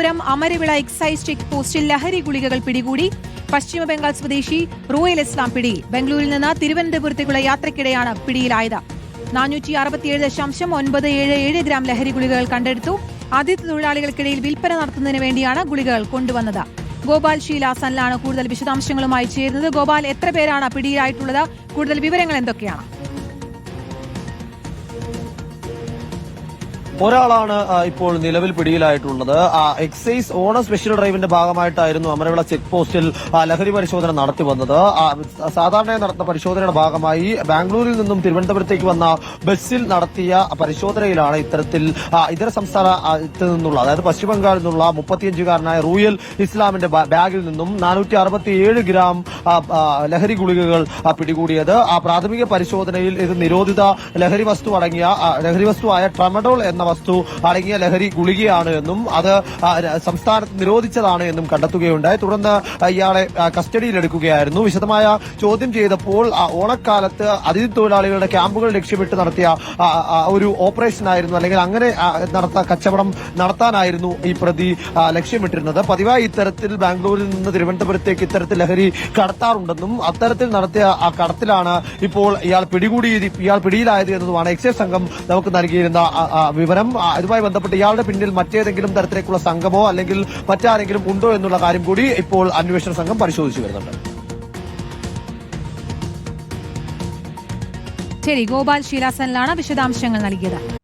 Thiruvananthapuram Amaravila excise check പോസ്റ്റിൽ ലഹരി ഗുളികകൾ പിടികൂടി. പശ്ചിമ ബംഗാൾ സ്വദേശി റോയൽ ഇസ്ലാം പിടിയിൽ. ബംഗളൂരിൽ നിന്ന് തിരുവനന്തപുരത്തേക്കുള്ള യാത്രക്കിടെയാണ് പിടിയിലായത്. നാനൂറ്റി അറുപത്തിയേഴ് ദശാംശം ഒൻപത് ഏഴ് ഏഴ് ഗ്രാം ലഹരി ഗുളികകൾ കണ്ടെടുത്തു. അതിഥി തൊഴിലാളികൾക്കിടയിൽ വിൽപ്പന നടത്തുന്നതിന് വേണ്ടിയാണ് ഗുളികകൾ കൊണ്ടുവന്നത്. ഗോപാൽ ഷീല സനിലാണ് കൂടുതൽ വിശദാംശങ്ങളുമായി ചേരുന്നത്. ഗോപാൽ എത്ര പേരാണ് പിടിയിലായിട്ടുള്ളത്? കൂടുതൽ വിവരങ്ങൾ എന്തൊക്കെയാണ്? ഒരാളാണ് ഇപ്പോൾ നിലവിൽ പിടിയിലായിട്ടുള്ളത്. എക്സൈസ് ഓണർ സ്പെഷ്യൽ ഡ്രൈവിന്റെ ഭാഗമായിട്ടായിരുന്നു അമരവിള ചെക്ക് പോസ്റ്റിൽ ലഹരി പരിശോധന നടത്തി വന്നത്. സാധാരണയായി നടത്തുന്ന പരിശോധനയുടെ ഭാഗമായി ബാംഗ്ലൂരിൽ നിന്നും തിരുവനന്തപുരത്തേക്ക് വന്ന ബസ്സിൽ നടത്തിയ പരിശോധനയിലാണ് ഇത്തരത്തിൽ ഇതര സംസ്ഥാനത്തിൽ നിന്നുള്ള അതായത് പശ്ചിമ ബംഗാളിൽ നിന്നുള്ള മുപ്പത്തിയഞ്ചുകാരനായ റൂയൽ ഇസ്ലാമിന്റെ ബാഗിൽ നിന്നും നാനൂറ്റി അറുപത്തിയേഴ് ഗ്രാം ലഹരി ഗുളികകൾ പിടികൂടിയത്. പ്രാഥമിക പരിശോധനയിൽ ഇത് നിരോധിത ലഹരി വസ്തു അടങ്ങിയ ലഹരി വസ്തുവായ ട്രമഡോൾ എന്ന വസ്തു അടങ്ങിയ ലഹരി ഗുളികയാണ് എന്നും അത് സംസ്ഥാന സംസ്ഥാനത്ത് നിരോധിച്ചതാണ് എന്നും കണ്ടെത്തുകയുണ്ടായി. തുടർന്ന് ഇയാളെ കസ്റ്റഡിയിലെടുക്കുകയായിരുന്നു വിശദമായ ചോദ്യം ചെയ്തപ്പോൾ ഓണക്കാലത്ത് അതിഥി തൊഴിലാളികളുടെ ക്യാമ്പുകൾ ലക്ഷ്യമിട്ട് നടത്തിയ ഒരു ഓപ്പറേഷൻ ആയിരുന്നു അല്ലെങ്കിൽ അങ്ങനെ നടത്ത കച്ചവടം നടത്താനായിരുന്നു ഈ പ്രതി ലക്ഷ്യമിട്ടിരുന്നത്. പതിവായി ഇത്തരത്തിൽ ബാംഗ്ലൂരിൽ നിന്ന് തിരുവനന്തപുരത്തേക്ക് ഇത്തരത്തിൽ ലഹരി കടത്താറുണ്ടെന്നും അത്തരത്തിൽ നടത്തിയ ആ കടത്തിലാണ് ഇപ്പോൾ ഇയാൾ പിടികൂടി ഇയാൾ പിടിയിലായത് എന്നതുമാണ് എക്സൈസ് സംഘം നമുക്ക് നൽകിയിരുന്ന ആ, വിവരം അതുമായി ബന്ധപ്പെട്ട് ഇയാളുടെ പിന്നിൽ മറ്റേതെങ്കിലും തരത്തിലേക്കുള്ള സംഘമോ അല്ലെങ്കിൽ മറ്റാരെങ്കിലും ഉണ്ടോ എന്നുള്ള കാര്യം കൂടി ഇപ്പോൾ അന്വേഷണ സംഘം പരിശോധിച്ചു വരുന്നുണ്ട്. ശരി ഗോപാൽ ശീലാസനിലാണ് വിശദാംശങ്ങൾ നൽകിയത്.